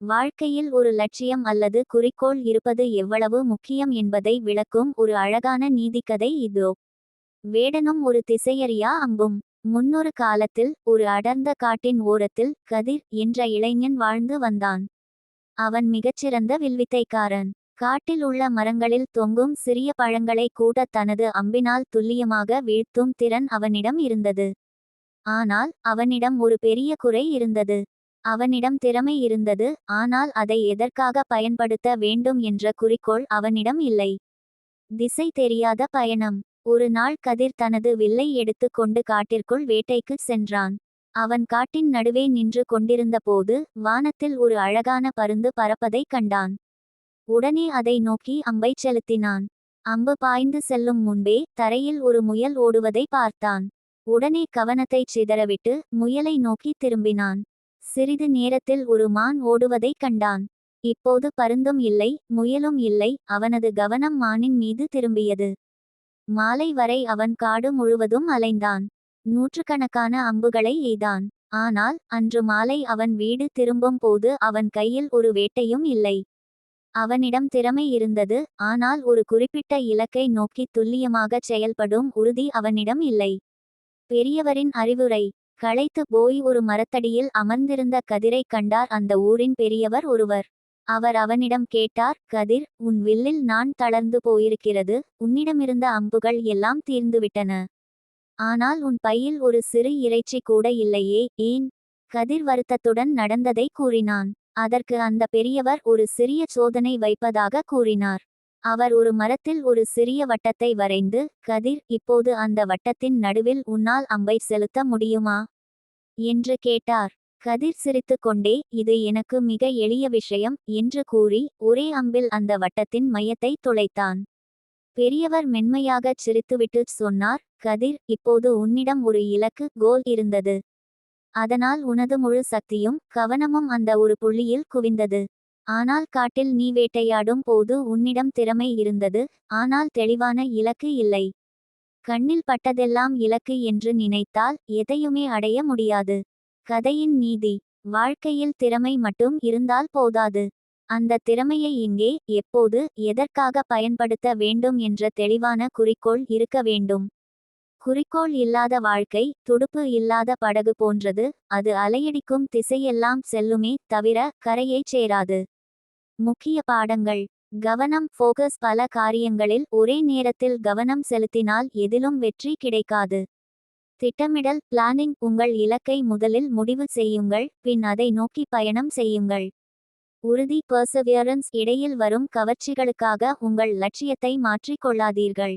வாழ்க்கையில் ஒரு லட்சியம் அல்லது குறிக்கோள் இருப்பது எவ்வளவு முக்கியம் என்பதை விளக்கும் ஒரு அழகான நீதிக்கதை இதோ. வேடனும் ஒரு திசையறியா அம்பும். முன்னொரு காலத்தில் ஒரு அடர்ந்த காட்டின் ஓரத்தில் கதிர் என்ற இளைஞன் வாழ்ந்து வந்தான். அவன் மிகச்சிறந்த வில்வித்தைக்காரன். காட்டில் உள்ள மரங்களில் தொங்கும் சிறிய பழங்களை கூட தனது அம்பினால் துல்லியமாக வீழ்த்தும் திறன் அவனிடம் இருந்தது. ஆனால் அவனிடம் ஒரு பெரிய குறை இருந்தது. அவனிடம் திறமை இருந்தது ஆனால் அதை எதற்காக பயன்படுத்த வேண்டும் என்ற குறிக்கோள் அவனிடம் இல்லை. திசை தெரியாத பயணம். ஒரு நாள் கதிர் தனது வில்லை எடுத்து கொண்டு காட்டிற்குள் வேட்டைக்கு சென்றான். அவன் காட்டின் நடுவே நின்று கொண்டிருந்தபோது வானத்தில் ஒரு அழகான பருந்து பறப்பதைக் கண்டான். உடனே அதை நோக்கி அம்பை செலுத்தினான். அம்பு பாய்ந்து செல்லும் முன்பே தரையில் ஒரு முயல் ஓடுவதை பார்த்தான். உடனே கவனத்தைச் சிதறவிட்டு முயலை நோக்கி திரும்பினான். சிறிது நேரத்தில் ஒரு மான் ஓடுவதைக் கண்டான். இப்போது பருந்தும் இல்லை முயலும் இல்லை அவனது கவனம் மானின் மீது திரும்பியது. மாலை வரை அவன் காடு முழுவதும் அலைந்தான். நூற்றுக்கணக்கான அம்புகளை எய்தான். ஆனால் அன்று மாலை அவன் வீடு திரும்பும் போது அவன் கையில் ஒரு வேட்டையும் இல்லை. அவனிடம் திறமை இருந்தது ஆனால் ஒரு குறிப்பிட்ட இலக்கை நோக்கி துல்லியமாகச் செயல்படும் உறுதி அவனிடம் இல்லை. பெரியவரின் அறிவுரை களைத்து போய் ஒரு மரத்தடியில் அமர்ந்திருந்த கதிரைக் கண்டார் அந்த ஊரின் பெரியவர் ஒருவர். அவர் அவனிடம் கேட்டார் கதிர் உன் வில்லில் நான் தளர்ந்து போயிருக்கிறது உன்னிடமிருந்த அம்புகள் எல்லாம் தீர்ந்துவிட்டன. ஆனால் உன் பையில் ஒரு சிறு இறைச்சி கூட இல்லையே ஏன்? கதிர் வருத்தத்துடன் நடந்ததை கூறினான். அதற்கு அந்த பெரியவர் ஒரு சிறிய சோதனை வைப்பதாக கூறினார். அவர் ஒரு மரத்தில் ஒரு சிறிய வட்டத்தை வரைந்து கதிர் இப்போது அந்த வட்டத்தின் நடுவில் உன்னால் அம்பை செலுத்த முடியுமா என்று கேட்டார். கதிர் சிரித்துக்கொண்டே இது எனக்கு மிக எளிய விஷயம் என்று கூறி ஒரே அம்பில் அந்த வட்டத்தின் மையத்தை துளைத்தான். பெரியவர் மென்மையாகச் சிரித்துவிட்டு சொன்னார் கதிர் இப்போது உன்னிடம் ஒரு இலக்கு கோல் இருந்தது. அதனால் உனது முழு சக்தியும் கவனமும் அந்த ஒரு புள்ளியில் குவிந்தது. ஆனால் காட்டில் நீ வேட்டையாடும் போது உன்னிடம் திறமை இருந்தது ஆனால் தெளிவான இலக்கு இல்லை. கண்ணில் பட்டதெல்லாம் இலக்கு என்று நினைத்தால் எதையுமே அடைய முடியாது. கதையின் நீதி வாழ்க்கையில் திறமை மட்டும் இருந்தால் போதாது. அந்த திறமையை இங்கே எப்போது எதற்காக பயன்படுத்த வேண்டும் என்ற தெளிவான குறிக்கோள் இருக்க வேண்டும். குறிக்கோள் இல்லாத வாழ்க்கை துடுப்பு இல்லாத படகு போன்றது அது அலையடிக்கும் திசையெல்லாம் செல்லுமே தவிர கரையைச் சேராது. முக்கிய பாடங்கள். கவனம் ஃபோகஸ் பல காரியங்களில் ஒரே நேரத்தில் கவனம் செலுத்தினால் எதிலும் வெற்றி கிடைக்காது. திட்டமிடல் பிளானிங் உங்கள் இலக்கை முதலில் முடிவு செய்யுங்கள் பின் அதை நோக்கி பயணம் செய்யுங்கள். உறுதி பர்சவியரன்ஸ் இடையில் வரும் கவர்ச்சிகளுக்காக உங்கள் லட்சியத்தை மாற்றிக் கொள்ளாதீர்கள்